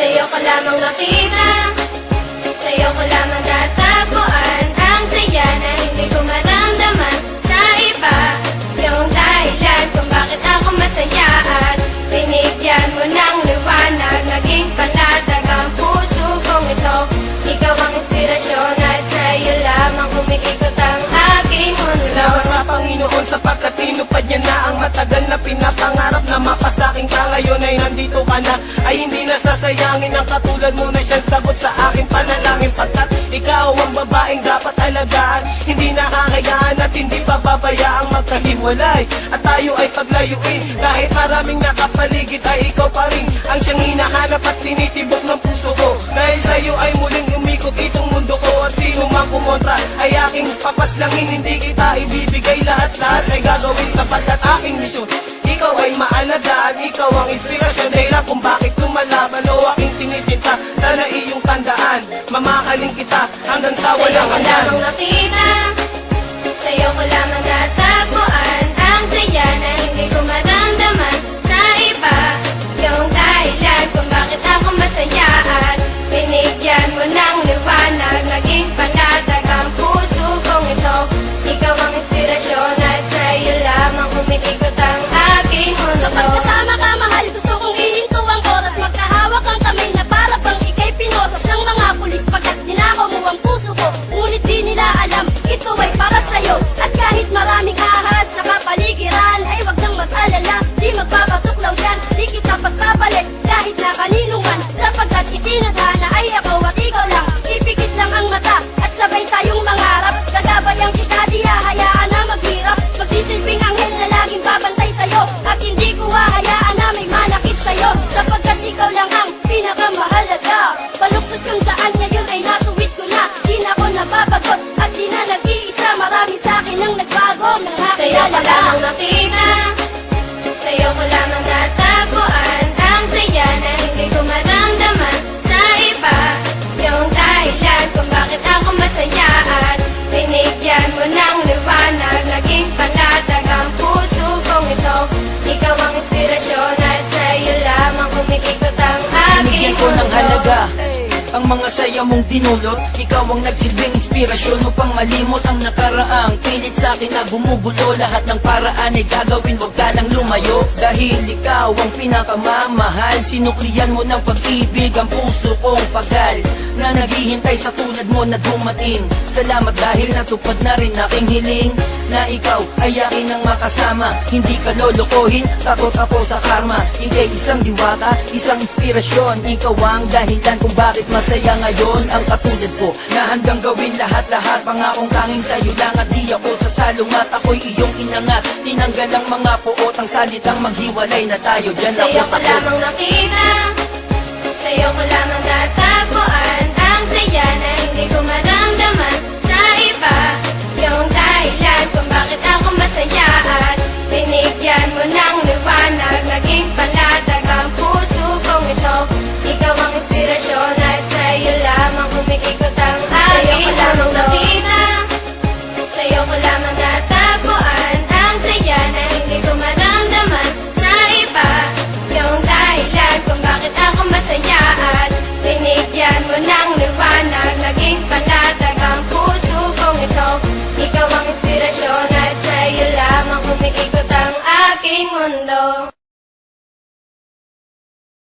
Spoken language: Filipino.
Sa'yo ko lamang nakita Sa'yo ko lamang natagpuan Ang saya na hindi ko maramdaman sa iba. Yung dahilan kung bakit ako masaya At binigyan mo ng liwanag. Naging panatag matagal na pinapangarap na mapasaking ka. Ngayon ay nandito ka na. Ay hindi nasasayangin ang katulad mo na siyang sagot sa aking panalangin. Pagkat ikaw ang babaeng dapat alagaan. Hindi nakakayaan at hindi pababayaang magkahiwalay. At tayo ay paglayuin. Kahit maraming nakapaligid ay ikaw pa rin ang siyang hinahanap aking papaslangin hindi kita ibibigay. Lahat-lahat ay gagawin sapagkat aking misyon. Ikaw ay maalagaan, ikaw ang inspirasyon. Dahilan kung bakit lumalaban o aking sinisinta. Sana iyong tandaan, mamahalin kita hanggang sa Sa'yo walang hanggan. Lamang nakita Sa'yo sabay tayong mangarap. Gagabayan kita, di hahayaan na maghirap. Magsisilbing anghel na laging babantay sa'yo. At hindi ko hahayaan na may manakit sa'yo. Sapagkat ikaw lang ang pinakamahalaga. Baluktot kung saan ngayon ay natuwid ko na. Di na ako nababagot. At di na nag-iisa. Marami sa'kin ang nagbago. Sa'yo kilala lamang nakita ang mga saya mong dinulot Ikaw ang nagsilbing inspirasyon upang malimot ang nakaraang Pilit sa akin na bumubulo Lahat ng paraan ay gagawin Huwag ka lang lumayo. Dahil ikaw ang pinakamamahal Sinuklian mo ng pag-ibig Ang puso kong pagal Na naghihintay sa tulad mo na dumating. Salamat dahil natupad na rin aking hiling Na ikaw ay akin ang makasama. Hindi ka lolokohin Takot ako sa karma. Hindi isang diwata Isang inspirasyon. Ikaw ang dahilan kung bakit masaya ngayon Ang katulad ko Na handang gawin lahat-lahat Pangakong tanging sa'yo lang At di ako sasalong at ako'y iyong inangat. Tinanggal ang mga puot Ang salitang maghiwalay na tayo. Diyan ako Sa'yo ko lamang nakita. Sa'yo ko lamang natagpuan. Ang saya na hindi ko maramdaman cuando